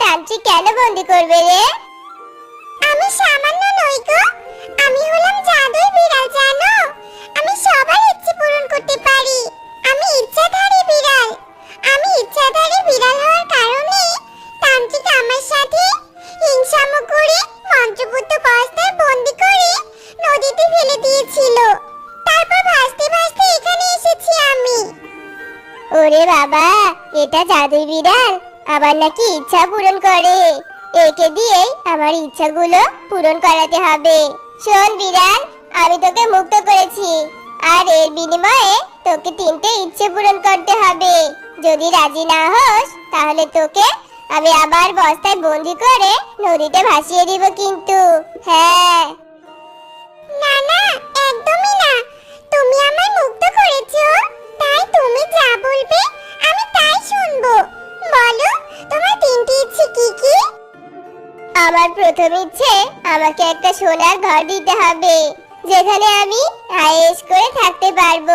তান্ত্রিক কেন বন্দি করবে রে? আমি সামান্য নই গো। আমি হলাম জাদুই বিড়াল, জানো? আমি সবার ইচ্ছে পূরণ করতে পারি। আমি ইচ্ছাধারী বিড়াল। আমি ইচ্ছাধারী বিড়াল হওয়ার কারণে তান্ত্রিক আমার সাথে হিংসাম করে মন্ত্রপুত্র বস্তায় বন্দি করে নদীতে ফেলে দিয়েছিল। তারপর ভাসতে ভাসতে এখানে এসেছি আমি। ওরে বাবা, এটা জাদুই বিড়াল? আবার নাকি ইচ্ছা পূরণ করে। একে দিয়েই আমার ইচ্ছাগুলো পূরণ করাতে হবে। শোন বিড়াল, আমি তোকে মুক্ত করেছি। আর এর বিনিময়ে তোকে তিনটে ইচ্ছে পূরণ করতে হবে। যদি রাজি না হোস, তাহলে তোকে আমি আবার বস্তায় বন্দি করে নদীতে ভাসিয়ে দিব কিন্তু। হ্যাঁ। আমার প্রথম ইচ্ছে আমাকে একটা সোনার ঘর দিতে হবে যেখানে আমি আয়েশ করে থাকতে পারব।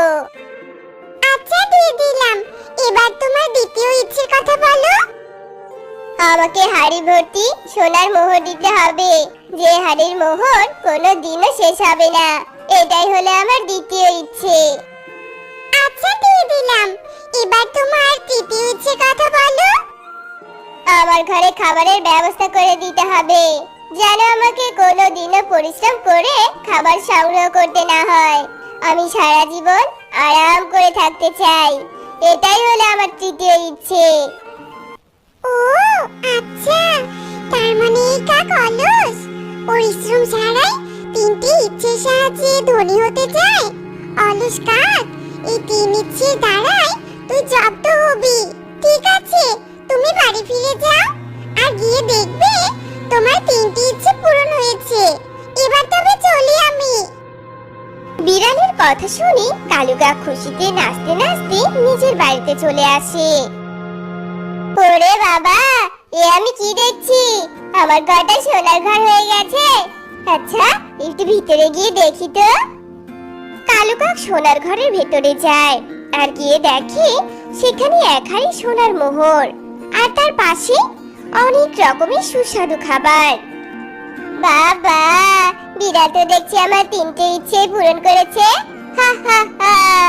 আচ্ছা দিয়ে দিলাম। এবার তোমার দ্বিতীয় ইচ্ছের কথা বলো। আমাকে হাড়ি ভর্তি সোনার মোহর দিতে হবে যে হাড়ির মোহর কোনো দিনও শেষ হবে না। এটাই হলো আমার দ্বিতীয় ইচ্ছে। আমার ঘরে খাবারের ব্যবস্থা করে দিতে হবে। যেন আমাকে কোনো দিনও পরিশ্রম করে খাবার সংগ্রহ করতে না হয়। আমি সারা জীবন আরাম করে থাকতে চাই। এটাই হলো আমার তৃতীয় ইচ্ছে। ও আচ্ছা। তার মানে এই কাক অলস? পরিশ্রম ছাড়াই তিনটি ইচ্ছের সাহায্যে ধনী হতে চায়? অলস কাক? এই তিন ইচ্ছের দ্বারাই তোমার তিনটি ইচ্ছে পূরণ হয়েছে। এবার তবে চলি আমি। বিড়ালের কথা শুনে কালু কাক খুশিতে নাচতে নাচতে নিজের বাড়িতে চলে আসে। ওরে বাবা, এ আমি কি দেখছি? আমার ঘরটা সোনার ঘর হয়ে গেছে। আচ্ছা একটু ভিতরে গিয়ে দেখি তো। কালু কাক সোনার ঘরের ভেতরে যায় আর গিয়ে দেখে সেখানে এক হাড়ি সোনার মোহর আর তার পাশে অনেক রকমের সুস্বাদু খাবার। বাবা, বিড়াল তো দেখছি আমার তিনটে ইচ্ছে পূরণ করেছে। হা হা হা।